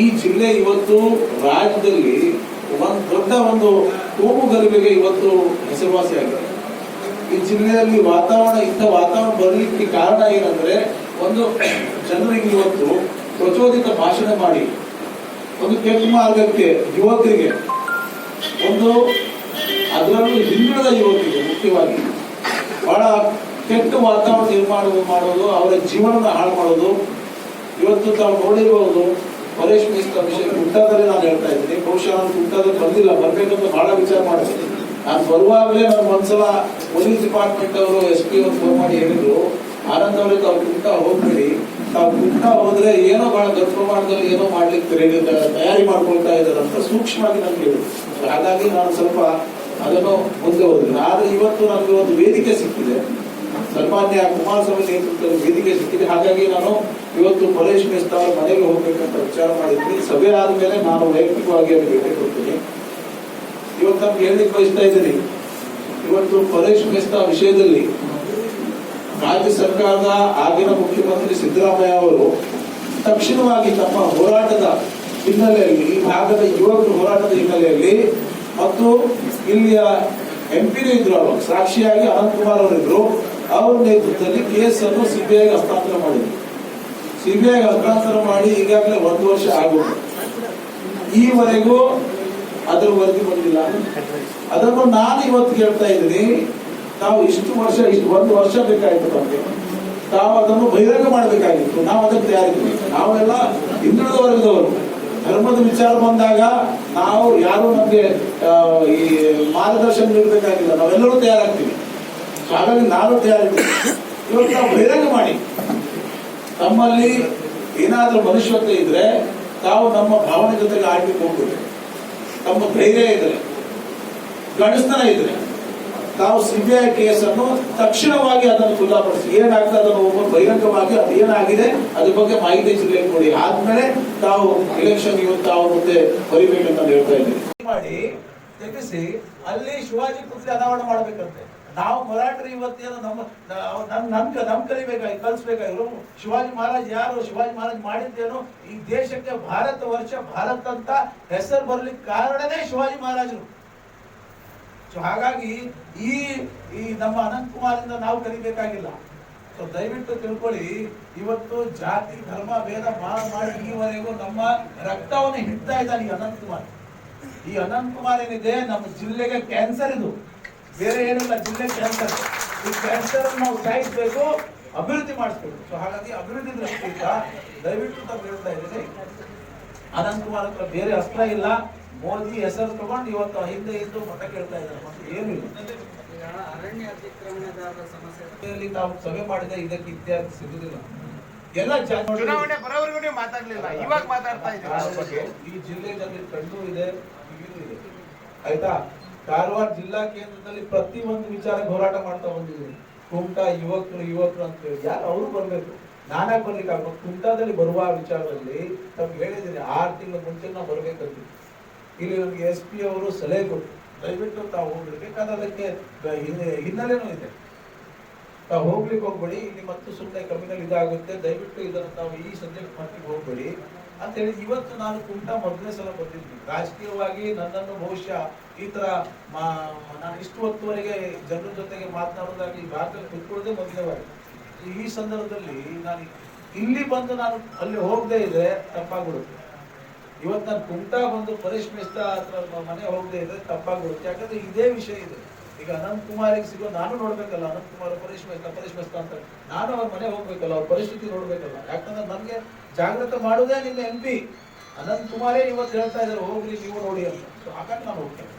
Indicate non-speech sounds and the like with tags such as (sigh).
ಈ ಜಿಲ್ಲೆ ಇವತ್ತು ರಾಜ್ಯದಲ್ಲಿ ಒಂದು ದೊಡ್ಡ ಒಂದು ಕೋಮು ಗಲಭೆಗೆ ಇವತ್ತು ಹೆಸರುವಾಸಿಯಾಗಿದೆ ಈ ಜಿಲ್ಲೆಯಲ್ಲಿ ವಾತಾವರಣ, ಇಂಥ ವಾತಾವರಣ ಬರಲಿಕ್ಕೆ ಕಾರಣ ಏನಂದ್ರೆ ಒಂದು (clears throat) ಜನರಿಗೆ ಇವತ್ತು ಪ್ರಚೋದಿತ ಭಾಷಣ ಮಾಡಿ, ಒಂದು ಕೆಟ್ಟ ಮಾರ್ಗಕ್ಕೆ ಯುವಕರಿಗೆ, ಒಂದು ಅದರಲ್ಲೂ ಹಿಂದುಳಿದ ಯುವಕರಿಗೆ ಮುಖ್ಯವಾಗಿ ಬಹಳ ಕೆಟ್ಟ ವಾತಾವರಣ ನಿರ್ಮಾಣ ಮಾಡೋದು, ಅವರ ಜೀವನದ ಹಾಳು ಮಾಡೋದು, ಇವತ್ತು ತಾವು ನೋಡಿರಬಹುದು ಪರೇಶ್ ಮಿಸ್ತ್ರ ವಿಷಯ ಕುಟ್ಟದಲ್ಲಿ ನಾನು ಹೇಳ್ತಾ ಇದ್ದೀನಿ, ಬಹುಶಃ ನಾನು ಕುಟ್ಟದಲ್ಲಿ ಬಂದಿಲ್ಲ, ಬರ್ಬೇಕಂತ ಬಹಳ ವಿಚಾರ ಮಾಡಿದ್ದೀನಿ. ನಾನು ಬರುವಾಗಲೇ ನಾನು ಒಂದ್ಸಲ ಪೊಲೀಸ್ ಡಿಪಾರ್ಟ್ಮೆಂಟ್ ಅವರು, ಎಸ್ ಪಿ ಅವರು ಫೋನ್ ಮಾಡಿ ಹೇಳಿದ್ರು. ಆನಂದ್ ಅವರೇ, ತಾವು ಕುಟ್ಟ ಹೋಗ್ಬೇಡಿ. ತಾವು ಕುಟ್ಟ ಹೋದ್ರೆ ಏನೋ ಬಹಳ ದೊಡ್ಡ ಪ್ರಮಾಣದಲ್ಲಿ ಏನೋ ಮಾಡ್ಲಿಕ್ಕೆ ತಯಾರಿ ಮಾಡ್ಕೊಳ್ತಾ ಇದ್ದಾರೆ ಅಂತ ಸೂಕ್ಷ್ಮವಾಗಿ ನನಗೆ ಹೇಳಿದ್ರು. ಹಾಗಾಗಿ ನಾನು ಸ್ವಲ್ಪ ಅದನ್ನು ಮುಂದೆ ಹೋದ್ರೆ ಆದ್ರೆ ಇವತ್ತು ನನಗೆ ಒಂದು ವೇದಿಕೆ ಸಿಕ್ಕಿದೆ. ಸನ್ಮಾನ್ಯ ಕುಮಾರಸ್ವಾಮಿ ನೇತೃತ್ವದ ವೇದಿಕೆ ಸಿಕ್ಕಿದೆ ಹಾಗಾಗಿ ನಾನು ಇವತ್ತು ಪರೇಶ್ ಮೇಸ್ತ ಅವರ ಮನೆಗೆ ಹೋಗ್ಬೇಕಂತ ವಿಚಾರ ಮಾಡಿದ್ವಿ ಸಭೆ ಆದಮೇಲೆ ನಾನು ವೈಯಕ್ತಿಕವಾಗಿ ಅಲ್ಲಿ ಭೇಟಿ ಕೊಡ್ತೀನಿ. ಇವತ್ತು ನಮ್ಗೆ ಹೇಳಲಿಕ್ಕೆ ಬಯಸ್ತಾ ಇದ್ದೀನಿ. ಇವತ್ತು ಪರೇಶ್ ಮೆಸ್ತಾ ವಿಷಯದಲ್ಲಿ ರಾಜ್ಯ ಸರ್ಕಾರದ ಆಗಿನ ಮುಖ್ಯಮಂತ್ರಿ ಸಿದ್ದರಾಮಯ್ಯ ಅವರು ತಕ್ಷಣವಾಗಿ ತಮ್ಮ ಹೋರಾಟದ ಹಿನ್ನೆಲೆಯಲ್ಲಿ, ಈ ಭಾಗದ ಯುವಕರ ಹೋರಾಟದ ಹಿನ್ನೆಲೆಯಲ್ಲಿ ಮತ್ತು ಇಲ್ಲಿಯ ಎಂ ಪಿನೂ ಇದ್ರು ಅವಾಗ ಸಾಕ್ಷಿಯಾಗಿ ಅನಂತ್ ಕುಮಾರ್ ಅವರಿದ್ರು. ಅವರ ನೇತೃತ್ವದಲ್ಲಿ ಕೇಸನ್ನು ಅನ್ನು ಸಿಬಿಐ ಹಸ್ತಾಂತರ ಮಾಡಿದ್ರು. ಸಿಬಿಐ ಹಸ್ತಾಂತರ ಮಾಡಿ ಈಗಾಗಲೇ ಒಂದು ವರ್ಷ ಆಗೋದು. ಈವರೆಗೂ ಅದರ ವರದಿ ಬಂದಿಲ್ಲ. ಅದನ್ನು ನಾನು ಇವತ್ತು ಕೇಳ್ತಾ ಇದ್ದೀನಿ. ನಾವು ಇಷ್ಟು ವರ್ಷ, ಇಷ್ಟು ಒಂದು ವರ್ಷ ಬೇಕಾಯಿತು ನಮಗೆ. ತಾವು ಅದನ್ನು ಬಹಿರಂಗ ಮಾಡಬೇಕಾಗಿತ್ತು. ನಾವು ಅದಕ್ಕೆ ತಯಾರಿದ್ವಿ ನಾವೆಲ್ಲ ಹಿಂದುಳಿದ ವರ್ಗದವರು ಧರ್ಮದ ವಿಚಾರ ಬಂದಾಗ ನಾವು ಯಾರು ನಮಗೆ ಈ ಮಾರ್ಗದರ್ಶನ ನೀಡಬೇಕಾಗಿಲ್ಲ. ನಾವೆಲ್ಲರೂ ತಯಾರಾಗ್ತೀವಿ. ಹಾಗಾಗಿ ನಾನು ತಯಾರಿ ಇವತ್ತು ನಾವು ಬಹಿರಂಗ ಮಾಡಿ. ತಮ್ಮಲ್ಲಿ ಏನಾದರೂ ಮನುಷ್ಯತ್ವ ಇದ್ರೆ ತಾವು ನಮ್ಮ ಭಾವನೆ ಜೊತೆಗೆ ಆಡ್ಲಿಕ್ಕೆ ಹೋಗ್ಬೇಕು ತಮ್ಮ ಧೈರ್ಯ ಇದ್ರೆ ಗಣಸ್ತನ ಇದ್ರೆ, ತಾವು ಸಿಬಿಐ ಕೇಸನ್ನು ತಕ್ಷಣವಾಗಿ ಅದನ್ನು ಖುಲ್ಲಾಪಡಿಸಿ ಏನಾಗ್ತದೆ ಅದನ್ನು ಒಬ್ಬ ಬಹಿರಂಗವಾಗಿ ಅದು ಏನಾಗಿದೆ, ಅದ್ರ ಬಗ್ಗೆ ಮಾಹಿತಿ ಜಿಲ್ಲೆಗೆ ಕೊಡಿ ಆದ್ಮೇಲೆ ತಾವು ಎಲೆಕ್ಷನ್ ಇವತ್ತು ತಾವು ಮುಂದೆ ಬರಿಬೇಕಂತ ಅಂತ ಹೇಳ್ತಾ ಇದ್ದೀವಿ ಮಾಡಿ, ತೆಗೆಸಿ, ಅಲ್ಲಿ ಶಿವಾಜಿ ಪುತ್ರಿ ಅನಾವರಣ ಮಾಡ್ಬೇಕಂತೆ. ನಾವು ಮರಾಠರು ಇವತ್ತೇನು ನಮ್ಮ ನಮ್ ನಮ್ ನಮ್ ಕಲಿಬೇಕಾಗಿ ಕಲಿಸ್ಬೇಕಾಗಿರು ಶಿವಾಜಿ ಮಹಾರಾಜ್ ಯಾರು, ಶಿವಾಜಿ ಮಹಾರಾಜ್ ಮಾಡಿದ್ದೇನು ಈ ದೇಶಕ್ಕೆ ಭಾರತ ವರ್ಷ, ಭಾರತ ಅಂತ ಹೆಸರು ಬರ್ಲಿಕ್ಕೆ ಕಾರಣನೇ ಶಿವಾಜಿ ಮಹಾರಾಜರು. ಸೊ ಹಾಗಾಗಿ ಈ ಈ ನಮ್ಮ ಅನಂತ್ ಕುಮಾರಿಂದ ನಾವು ಕಲಿಬೇಕಾಗಿಲ್ಲ. ಸೊ ದಯವಿಟ್ಟು ತಿಳ್ಕೊಳ್ಳಿ, ಇವತ್ತು ಜಾತಿ, ಧರ್ಮ, ಭೇದ, ಭಾವ ಮಾಡಿ ಈವರೆಗೂ ನಮ್ಮ ರಕ್ತವನ್ನು ಹಿಡ್ತಾ ಇದ್ದಾನೆ ಈ ಅನಂತಕುಮಾರ್ ಈ ಅನಂತಕುಮಾರ್ ಏನಿದೆ, ನಮ್ಮ ಜಿಲ್ಲೆಗೆ ಕ್ಯಾನ್ಸರ್ ಇದು. ಬೇರೆ ಏನಿಲ್ಲ ಜಿಲ್ಲೆ ಕ್ಯಾನ್ಸರ್ ಈ ಕ್ಯಾನ್ಸರ್ ನಾವು ಸಾಯಿಸ್ಬೇಕು ಅಭಿವೃದ್ಧಿ ಮಾಡಿಸ್ಬೇಕು. ಸೊ ಹಾಗಾಗಿ ಅಭಿವೃದ್ಧಿ ದೃಷ್ಟಿಯಿಂದ ದಯವಿಟ್ಟು ತಾವು ಹೇಳ್ತಾ ಇದ್ದೀನಿ. ಅನಂತ್ ಕುಮಾರ್ ಹತ್ರ ಬೇರೆ ಅಸ್ತ್ರ ಇಲ್ಲ. ಮೋದಿ ಹೆಸರು ತಗೊಂಡು ಇವತ್ತು ಹಿಂದೆ ಇದ್ದು ಮತ ಕೇಳ್ತಾ ಇದ್ದಾರೆ. ಮತ್ತೆ ಏನು ಇಲ್ಲ. ಅರಣ್ಯ ಅತಿಕ್ರಮಣದಾರರ ಸಮಸ್ಯೆ ಸಭೆಯಲ್ಲಿ ನಾವು ಸಭೆ ಮಾಡಿದ ಇದಕ್ಕೆ ಇತ್ಯಾದಿ ಸಿಗುದಿಲ್ಲ. ಎಲ್ಲ ಚುನಾವಣೆ ಬರೋವರೆಗೂ ನೀವು ಮಾತಾಡ್ಲಿಲ್ಲ. ಇವಾಗ ಮಾತಾಡ್ತಾ ಇದ್ದೀರಾ? ಈ ಜಿಲ್ಲೆಯಲ್ಲಿ ಕಣ್ಣು ಇದೆ ಇದೆ. ಆಯ್ತಾ? ಕಾರವಾರ ಜಿಲ್ಲಾ ಕೇಂದ್ರದಲ್ಲಿ ಪ್ರತಿ ಒಂದು ವಿಚಾರಕ್ಕೆ ಹೋರಾಟ ಮಾಡ್ತಾ ಬಂದಿದ್ದೀನಿ. ಕುಮಟಾ, ಯುವಕರು ಯುವಕರು ಅಂತ ಹೇಳಿ. ಯಾರು ಅವರು ಬರಬೇಕು? ನಾನೇ ಬರ್ಲಿಕ್ಕೆ ಆಗ್ಬೋದು ಕುಮಟಾದಲ್ಲಿ ಬರುವ ವಿಚಾರದಲ್ಲಿ ತಮ್ಗೆ ಹೇಳಿದ್ದೀನಿ. ಆರು ತಿಂಗಳ ಮುಂಚೆ ನಾವು ಬರ್ಬೇಕಂತ ಇಲ್ಲಿ ನಮ್ಗೆ ಎಸ್ ಪಿ ಅವರು ಸಲಹೆ ಕೊಟ್ಟರು. ದಯವಿಟ್ಟು ತಾವು ಹೋಗ್ಲಿ ಬೇಕಾದ್ರೆ ಅದಕ್ಕೆ ಹಿನ್ನೆಲೆನೂ ಇದೆ. ತಾವು ಹೋಗ್ಲಿಕ್ಕೆ ಹೋಗ್ಬೇಡಿ. ಇಲ್ಲಿ ಮತ್ತು ಸುಮ್ಮನೆ ಕಮ್ಮಿನಲ್ಲಿ ಇದಾಗುತ್ತೆ. ದಯವಿಟ್ಟು ಇದನ್ನು ತಾವು ಈ ಸಬ್ಜೆಕ್ಟ್ ಮಟ್ಟಿಗೆ ಹೋಗ್ಬೇಡಿ. ಅಂತ ಹೇಳಿ ಇವತ್ತು ನಾನು ಕುಮಟಾ ಮೊದಲನೇ ಸಲ ಬಂದಿದ್ದೀನಿ. ರಾಜಕೀಯವಾಗಿ ನನ್ನನ್ನು ಬಹುಶಃ ಈ ತರ ನಾನು ಇಷ್ಟು ಹೊತ್ತುವರೆಗೆ ಜನರ ಜೊತೆಗೆ ಮಾತನಾಡೋದಾಗಿ ಭಾರತದಲ್ಲಿ ಕುತ್ಕೊಳ್ಳೋದೇ ಮೊದಲನೇ ಬಾರಿ. ಈ ಸಂದರ್ಭದಲ್ಲಿ ನಾನು ಇಲ್ಲಿ ಬಂದು ನಾನು ಅಲ್ಲಿ ಹೋಗದೆ ಇದ್ರೆ ತಪ್ಪಾಗ್ಬಿಡುತ್ತೆ. ಇವತ್ತು ನಾನು ಕುಮಟಾ ಬಂದು ಪರಿಶ್ರಮಿಸ್ತಾ ಮ- ಮನೆ ಹೋಗದೆ ಇದ್ರೆ ತಪ್ಪಾಗ್ಬಿಡುತ್ತೆ. ಯಾಕಂದ್ರೆ ಇದೇ ವಿಷಯ ಇದೆ. ಈಗ ಅನಂತ್ ಕುಮಾರಿಗೆ ಸಿಗೋ ನಾನು ನೋಡ್ಬೇಕಲ್ಲ, ಅನಂತ್ ಕುಮಾರ್ ಪರೇಶ್ ಮೆಸ್ತಾ ಪರೇಶ್ ಅಂತ ನಾನು ಅವ್ರ ಮನೆ ಹೋಗ್ಬೇಕಲ್ಲ, ಅವ್ರ ಪರಿಸ್ಥಿತಿ ನೋಡ್ಬೇಕಲ್ಲ. ಯಾಕಂದ್ರೆ ನಮ್ಗೆ ಜಾಗೃತ ಮಾಡೋದೇ ನಿನ್ನ ಎಂ ಪಿ ಅನಂತ್ ಕುಮಾರೇ ಇವತ್ತು ಹೇಳ್ತಾ ಇದ್ದಾರೆ ಹೋಗ್ರಿ ನೀವು ನೋಡಿ ಅಂತ. ಸೊ ಹಾಗಾಗಿ ನಾನು ಹೋಗ್ತೇನೆ.